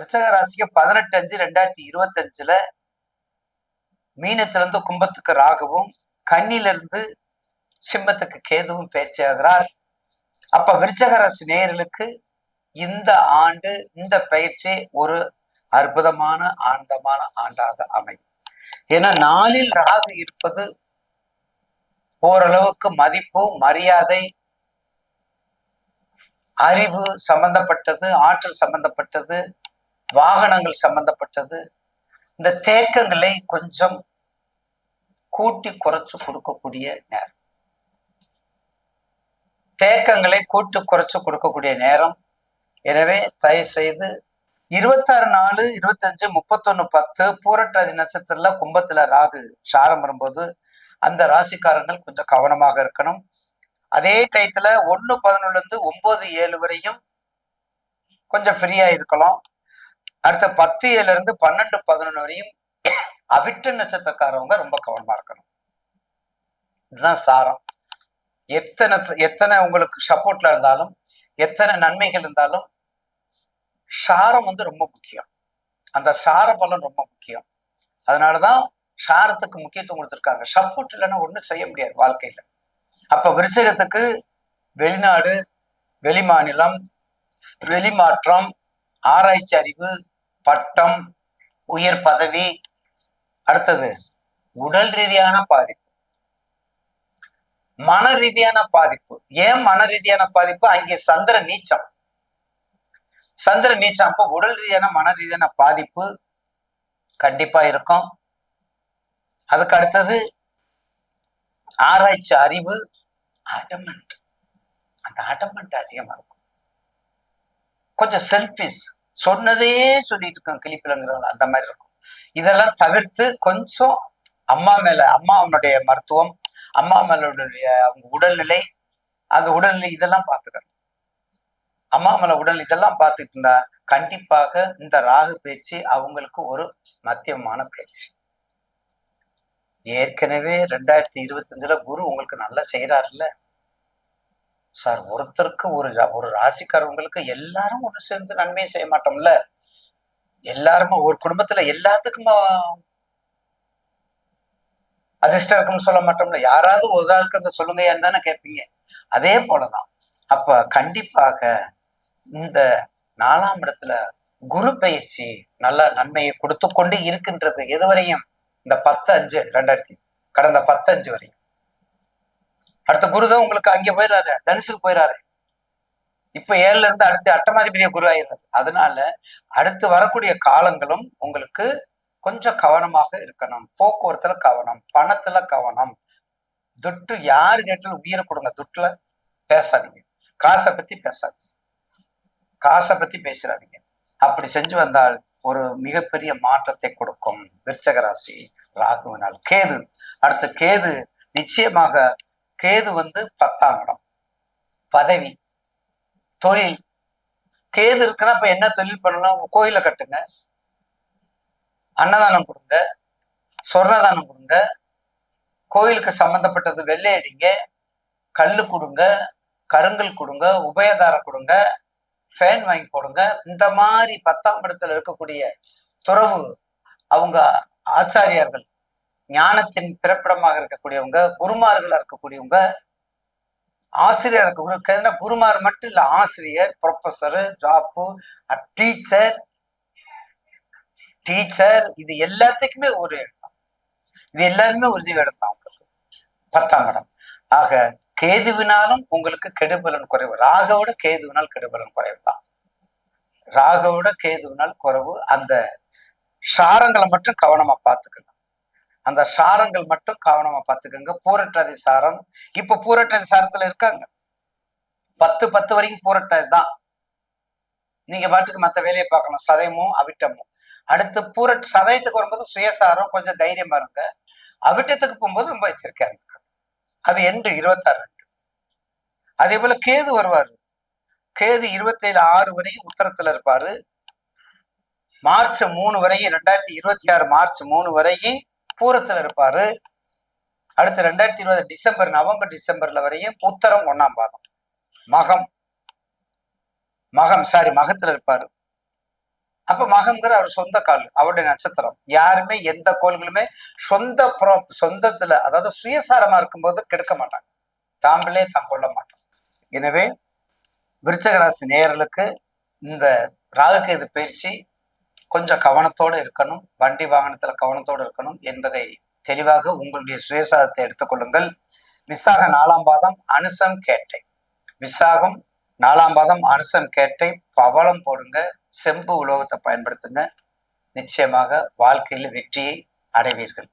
விருச்சக ராசிக்கு பதினெட்டு அஞ்சு ரெண்டாயிரத்தி இருபத்தஞ்சுல மீனத்திலிருந்து கும்பத்துக்கு ராகுவும் கண்ணிலிருந்து சிம்மத்துக்கு கேதுவும் பேச்சாகிறார் அப்ப விருச்சக ராசி நேயர்களுக்கு இந்த ஆண்டு இந்த பயிற்சி ஒரு அற்புதமான ஆனந்தமான ஆண்டாக அமையும். ஏன்னா நாளில் ராகு இருப்பது ஓரளவுக்கு மதிப்பு மரியாதை அறிவு சம்பந்தப்பட்டது ஆற்றல் சம்பந்தப்பட்டது வாகனங்கள் சம்பந்தப்பட்டது. இந்த தேக்கங்களை கொஞ்சம் கூட்டி குறைச்சு கொடுக்கக்கூடிய நேரம். தேக்கங்களை கூட்டு குறைச்சு கொடுக்கக்கூடிய நேரம். எனவே தயவு செய்து இருபத்தாறு நாலு இருபத்தஞ்சு முப்பத்தொன்னு பத்து பூரட்டாதி நட்சத்திரத்துல கும்பத்துல ராகு சாரம் வரும்போது அந்த ராசிக்காரங்கள் கொஞ்சம் கவனமாக இருக்கணும். அதே டயத்துல ஒன்னு பதினொன்னுல இருந்து ஒன்பது ஏழு வரையும் கொஞ்சம் ஃப்ரீயா இருக்கலாம். அடுத்த பத்து ஏழுல இருந்து பன்னெண்டு பதினொன்று வரையும் அவிட்ட நட்சத்திரக்காரவங்க ரொம்ப கவனமா இருக்கணும். இதுதான் சாரம். எத்தனை எத்தனை உங்களுக்கு சப்போர்ட்ல இருந்தாலும் எத்தனை நன்மைகள் இருந்தாலும் சாரம் வந்து ரொம்ப முக்கியம். அந்த சார பலன் ரொம்ப முக்கியம். அதனாலதான் சாரத்துக்கு முக்கியத்துவம் கொடுத்துருக்காங்க. சப்போர்ட் இல்லைன்னா ஒன்றும் செய்ய முடியாது வாழ்க்கையில. அப்ப விருச்சகத்துக்கு வெளிநாடு வெளிமாநிலம் வெளிமாற்றம் ஆராய்ச்சி அறிவு பட்டம் உயர் பதவி அடுத்தது உடல் ரீதியான பாதிப்பு. மன ரீதியான பாதிப்பு. ஏன் மன ரீதியான பாதிப்பு? அங்கே சந்திர நீச்சம். சந்திர நீச்சம் அப்போ உடல் ரீதியான மன ரீதியான பாதிப்பு கண்டிப்பா இருக்கும். அதுக்கு அடுத்தது ஆராய்ச்சி அறிவு அடமெண்ட் அந்த அடமெண்ட் அதிகமா இருக்கும். கொஞ்சம் செல்ஃபிஸ் சொன்னதே சொல்லிட்டு இருக்கோம் கிளிப்பிலங்கிறவங்க. அந்த மாதிரி இருக்கும். இதெல்லாம் தவிர்த்து கொஞ்சம் அம்மா மேல அம்மா அவனுடைய மருத்துவம் அம்மா மேலுடைய அவங்க உடல்நிலை அந்த உடல்நிலை இதெல்லாம் பார்த்துக்கணும். அம்மா மேல உடல் இதெல்லாம் பார்த்துட்டு இருந்தா கண்டிப்பாக இந்த ராகு பயிற்சி அவங்களுக்கு ஒரு மத்தியமான பயிற்சி. ஏற்கனவே ரெண்டாயிரத்தி இருபத்தஞ்சுல குரு உங்களுக்கு நல்லா செய்யறாருல்ல சார் ஒருத்தருக்கு ஒரு ஒரு ராசிக்காரவங்களுக்கு எல்லாரும் ஒண்ணு சேர்ந்து நன்மையை செய்ய மாட்டோம்ல? எல்லாருமே ஒரு குடும்பத்துல எல்லாத்துக்குமா அதிர்ஷ்டம் இருக்குன்னு சொல்ல மாட்டோம்ல? யாராவது ஒரு ஆளுக்கு அதை சொல்லுங்க தானே கேட்பீங்க. அதே போலதான். அப்ப கண்டிப்பாக இந்த நாலாம் இடத்துல குரு பயிற்சி நல்ல நன்மையை கொடுத்து கொண்டு இருக்கின்றது எதுவரையும்? இந்த பத்து அஞ்சு ரெண்டாயிரத்தி கடந்த பத்து அஞ்சு வரையும். அடுத்த குரு தான் உங்களுக்கு அங்கே போயிடாரு தனுசுக்கு போயிடாரு இப்ப ஏழுல இருந்து அடுத்து அட்டமாதிபதிய குரு ஆயிடுறாரு. அதனால அடுத்து வரக்கூடிய காலங்களும் உங்களுக்கு கொஞ்சம் கவனமாக இருக்கணும். போக்குவரத்துல கவனம் பணத்துல கவனம். துட்டு யாரு கேட்டாலும் உயிரை கொடுங்க. துட்டுல பேசாதீங்க. காசை பத்தி பேசாதீங்க. காசை பத்தி பேசுறாதீங்க அப்படி செஞ்சு வந்தால் ஒரு மிகப்பெரிய மாற்றத்தை கொடுக்கும். விருச்சக ராசி ராகுவினால். கேது அடுத்த கேது நிச்சயமாக கேது வந்து பத்தாம் இடம். பதவி தொழில். கேது இருக்குன்னா இப்ப என்ன தொழில் பண்ணலாம் கோயிலை கட்டுங்க. அன்னதானம் கொடுங்க. சொர்ணதானம் கொடுங்க. கோயிலுக்கு சம்பந்தப்பட்டது வெள்ளை அடிங்க. கல்லு கொடுங்க. கருங்கல் கொடுங்க. உபயதாரம் கொடுங்க. ஃபேன் வாங்கி போடுங்க. இந்த மாதிரி பத்தாம் இடத்துல இருக்கக்கூடிய துறவு அவங்க ஆச்சாரியார்கள் ஞானத்தின் பிறப்பிடமாக இருக்கக்கூடியவங்க குருமார்களா இருக்கக்கூடியவங்க ஆசிரியர் இருக்கக்கூடிய குருமார் மட்டும் இல்ல ஆசிரியர் ப்ரொஃபஸர் ஜாப்பு டீச்சர் டீச்சர் இது எல்லாத்துக்குமே ஒரு இடம் இது எல்லாருமே உறுதி இடம் தான் உங்களுக்கு பத்தாம் இடம். ஆக கேதுவினாலும் உங்களுக்கு கெடுபலன் குறைவு. ராகவோட கேதுவினால் கெடுபலன் குறைவு தான். ராகவோட கேதுவினால் குறைவு. அந்த சாரங்களை மட்டும் கவனமா பார்த்துக்கணும். அந்த சாரங்கள் மட்டும் கவனமா பார்த்துக்கோங்க. பூரட்டாதி சாரம். இப்ப பூரட்டாதி சாரத்துல இருக்காங்க. பத்து பத்து வரைக்கும் பூரட்டாதி தான். நீங்க பாட்டுக்கு மத்த வேலையை பார்க்கணும். சதயமும் அவிட்டமும் அடுத்து பூரட் சதயத்துக்கு வரும்போது சுயசாரம் கொஞ்சம் தைரியமா இருங்க. அவிட்டத்துக்கு போகும்போது ரொம்ப எச்சரிக்கையா இருந்துக்கணும் அது எண்டு இருபத்தாறு ரெண்டு. அதே போல கேது வருவாரு. கேது இருபத்தேழு ஆறு வரையும் உத்தரத்துல இருப்பாரு. மார்ச் மூணு வரையும் ரெண்டாயிரத்தி இருபத்தி ஆறு மார்ச் மூணு வரையும் பூரத்துல இருப்பாரு. அடுத்து ரெண்டாயிரத்தி இருபது டிசம்பர் நவம்பர் டிசம்பர்ல வரையும் உத்தரம் ஒன்னாம் பாதம். மகம். மகம் சாரி மகத்துல இருப்பாரு. அப்ப மகம்ங்கிற அவர் சொந்த கால் அவருடைய நட்சத்திரம். யாருமே எந்த கோள்களுமே சொந்த புற சொந்தத்துல அதாவது சுயசாரமா இருக்கும்போது கெடுக்க மாட்டாங்க. தாங்களே தான் கொள்ள மாட்டோம் எனவே விருச்சகராசி நேயர்களுக்கு இந்த இது பயிற்சி கொஞ்சம் கவனத்தோடு இருக்கணும் வண்டி வாகனத்துல கவனத்தோடு இருக்கணும் என்பதை தெளிவாக உங்களுடைய சுயசாதத்தை எடுத்துக்கொள்ளுங்கள் விசாக நாலாம் பாதம் அனுசம் கேட்டை. விசாகம் நாலாம் பாதம் அனுசம் கேட்டை பவளம் போடுங்க செம்பு உலோகத்தை பயன்படுத்துங்க. நிச்சயமாக வாழ்க்கையில் வெற்றியை அடைவீர்கள்.